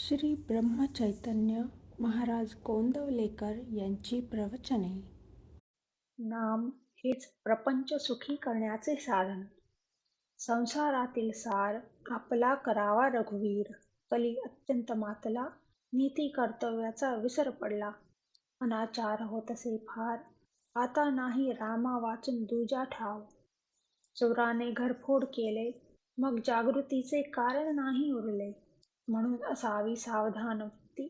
श्री ब्रह्मचैतन्य महाराज गोंदवलेकर यांची प्रवचने. नाम हेच प्रपंच सुखी करण्याचे साधन. संसारातील सार आपला करावा रघुवीर कली अत्यंत मातला नीती कर्तव्याचा विसर पडला. अनाचार होतसे फार आता नाही रामा वाचून दुजा ठाव. चोराने घरफोड केले मग जागृतीचे कारण नाही उरले. म्हणून असावी सावधान वृत्ती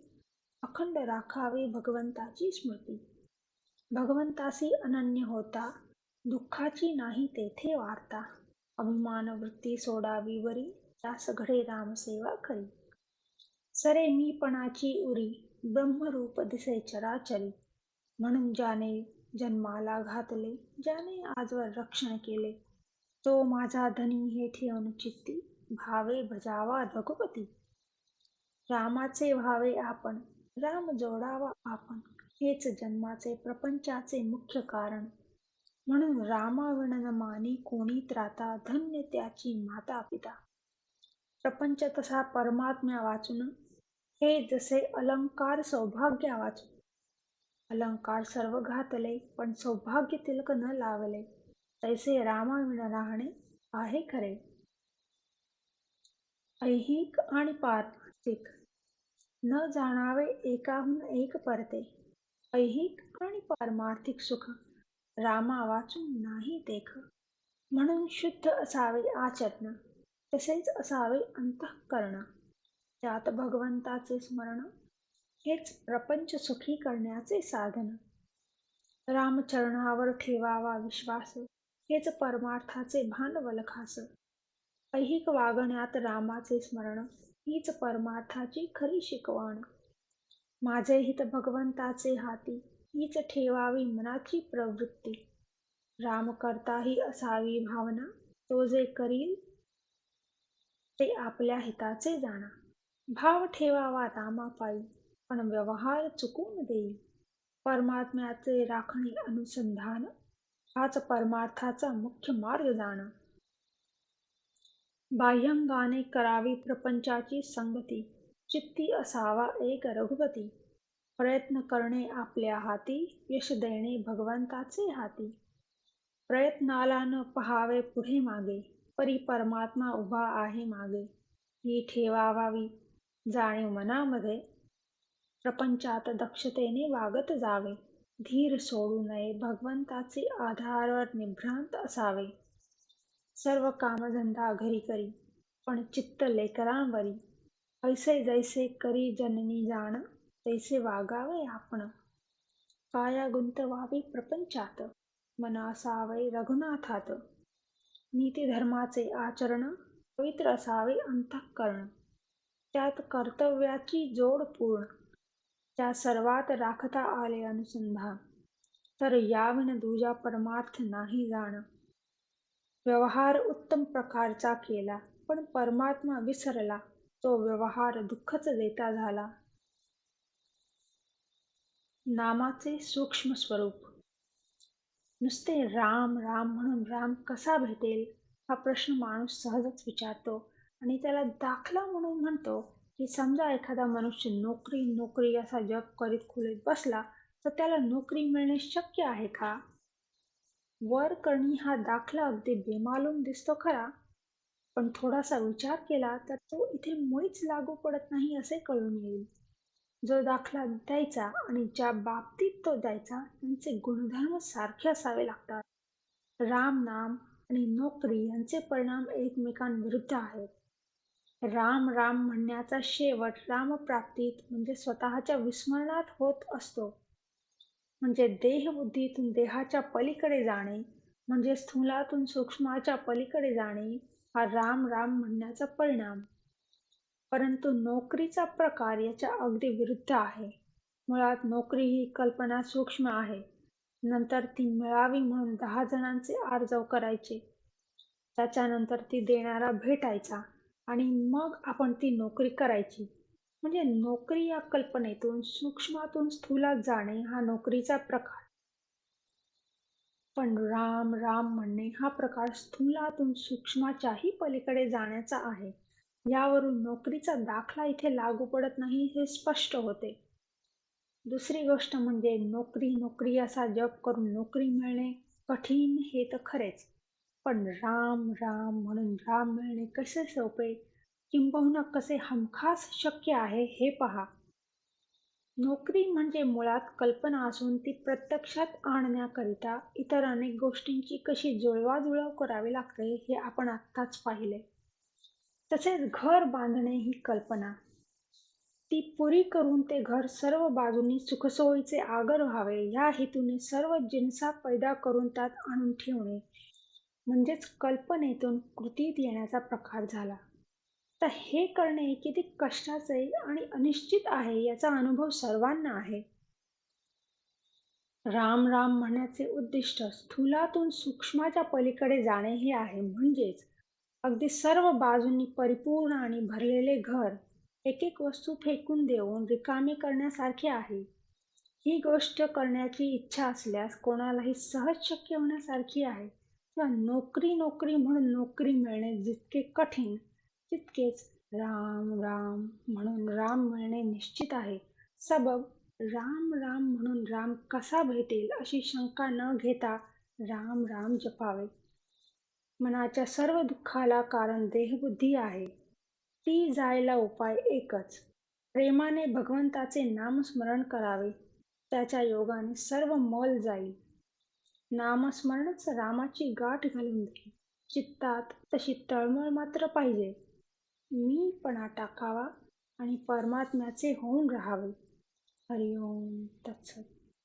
अखंड राखावी भगवंताची स्मृती. भगवंतासी अनन्य होता. दुःखाची नाही तेथे वार्ता. अभिमान वृत्ती सोडावी वरी. त्यास घडे रामसेवा करी. सरे मीपणाची उरी. ब्रह्मरूप दिसे चराचरी. म्हणून ज्याने जन्माला घातले ज्याने आजवर रक्षण केले. तो माझा धनी हे ठेवून चित्ती. भावे भजावा रघुपती. रामाचे व्हावे आपण. राम जोडावा आपण. हेच जन्माचे प्रपंचाचे मुख्य कारण. म्हणून रामाविण मानी कोणी त्राता धन्य त्याची माता पिता प्रपंच तसा परमात्म्या वाचून हे जसे अलंकार सौभाग्या वाचून. अलंकार सर्व घातले पण सौभाग्य तिलक न लावले. तैसे रामाविण राहणे आहे खरे. ऐहिक आणि पार्थिक. न जाणावे एकाहून एक परते. ऐहिक आणि पारमार्थिक सुख. रामा वाचून नाही देख. म्हणून शुद्ध असावे आचरण. तसेच असावे अंतःकरण. त्यात भगवंताचे स्मरण. हेच प्रपंच सुखी करण्याचे साधन. रामचरणावर ठेवावा विश्वास. हेच परमार्थाचे भान वलखास ऐहिक वागण्यात रामाचे स्मरण. हीच परमार्थाची खरी शिकवण. माझे हित भगवंताचे हाती हीच ठेवावी मनाची प्रवृत्ती. राम करताही असावी भावना तो जे करील ते आपल्या हिताचे जाणा. भाव ठेवावा रामापायी पण व्यवहार चुकून देईल. परमात्म्याचे राखणे अनुसंधान हाच परमार्थाचा मुख्य मार्ग जाणं. बाह्यंगाने करावी प्रपंचाची संगती. चित्ती असावा एक रघुपती. प्रयत्न करणे आपल्या हाती यश देणे भगवंताचे हाती. प्रयत्नाला न पहावे पुढे मागे परी परमात्मा उभा आहे मागे. ही ठेवावावी जाणीव मनामध्ये. प्रपंचात दक्षतेने वागत जावे. धीर सोडू नये भगवंताचे आधारवर निभ्रांत असावे. सर्व कामधंदा घरी करी पण चित्त लेकरांवरी. ऐसे जैसे करी जननी जाण तैसे वागावे आपण. काया गुंतवावी प्रपंचात मन असावे रघुनाथात नीतिधर्माचे आचरण पवित्र असावे अंतःकरण. त्यात कर्तव्याची जोड पूर्ण. त्या सर्वात राखता आले अनुसंधान. तर याविन दुजा परमार्थ नाही जाण. व्यवहार उत्तम प्रकारचा केला पण परमात्मा विसरला. तो व्यवहार दुःखच देता झाला. नामाचे सूक्ष्म स्वरूप. नुसते राम राम म्हणून राम कसा भेटेल? हा प्रश्न माणूस सहजच विचारतो आणि त्याला दाखला म्हणून म्हणतो की समजा एखादा मनुष्य नोकरी नोकरी असा जग करीत खोलीत बसला तर त्याला नोकरी मिळणे शक्य आहे का? वर करणी हा दाखला अगदी बेमालूम दिसतो खरा पण थोडासा विचार केला तर तो इथे मुळीच लागू पडत नाही असे कळून येईल. जो दाखला द्यायचा आणि ज्या बाबतीत तो द्यायचा त्यांचे गुणधर्म सारखे असावे लागतात. राम नाम आणि नोकरी यांचे परिणाम एकमेकांविरुद्ध आहेत. राम राम म्हणण्याचा शेवट रामप्राप्तीत म्हणजे स्वतःच्या विस्मरणात होत असतो. म्हणजे देहबुद्धीतून देहाच्या पलीकडे जाणे म्हणजे स्थूलातून सूक्ष्माच्या पलीकडे जाणे हा राम राम म्हणण्याचा परिणाम. परंतु नोकरीचा प्रकार याच्या अगदी विरुद्ध आहे. मुळात नोकरी ही कल्पना सूक्ष्म आहे. नंतर ती मिळावी म्हणून दहा जणांचे आर्जव करायचे. त्याच्यानंतर ती देणारा भेटायचा आणि मग आपण ती नोकरी करायची. म्हणजे नोकरी या कल्पनेतून सूक्ष्मातून स्थूलात जाणे हा नोकरीचा प्रकार. पण राम राम म्हणणे हा प्रकार स्थूलातून सूक्ष्माच्याही पलीकडे जाण्याचा आहे. यावरून नोकरीचा दाखला इथे लागू पडत नाही हे स्पष्ट होते. दुसरी गोष्ट म्हणजे नोकरी नोकरी असा जप करून नोकरी मिळणे कठीण हे तर खरेच. पण राम राम म्हणून राम मिळणे कसे सोपे? किंबहुना कसे हमखास शक्य आहे हे पहा. नोकरी म्हणजे मुळात कल्पना असून ती प्रत्यक्षात आणण्याकरिता इतर अनेक गोष्टींची कशी जुळवाजुळव करावी लागते हे आपण आत्ताच पाहिले. तसेच घर बांधणे ही कल्पना. ती पुरी करून ते घर सर्व बाजूंनी सुखसोयीचे आगर व्हावे या हेतूने सर्व जिन्सा पैदा करून त्यात आणून ठेवणे म्हणजेच कल्पनेतून कृतीत येण्याचा प्रकार झाला. तर हे करणे किती कष्टाचे आणि अनिश्चित आहे याचा अनुभव सर्वांना आहे. राम राम म्हणण्याचे उद्दिष्ट स्थूलातून सूक्ष्माच्या पलीकडे जाणे हे आहे. म्हणजेच अगदी सर्व बाजूंनी परिपूर्ण आणि भरलेले घर एक एक वस्तू फेकून देऊन रिकामी करण्यासारखे आहे. ही गोष्ट करण्याची इच्छा असल्यास कोणालाही सहज शक्य होण्यासारखी आहे. किंवा नोकरी नोकरी म्हणून नोकरी मिळणे जितके कठीण तितकेच राम राम म्हणून राम मिळणे निश्चित आहे. सबब राम राम म्हणून राम कसा भेटेल अशी शंका न घेता राम राम जपावे. मनाच्या सर्व दुःखाला कारण देहबुद्धी आहे. ती जायला उपाय एकच. प्रेमाने भगवंताचे नामस्मरण करावे. त्याच्या योगाने सर्व मल जाईल. नामस्मरणच रामाची गाठ घालून देईल चित्तात तशी तळमळ मात्र पाहिजे. मीपणा टाकावा आणि परमात्म्याचे होऊन राहावे. हरिओम. तत्सत.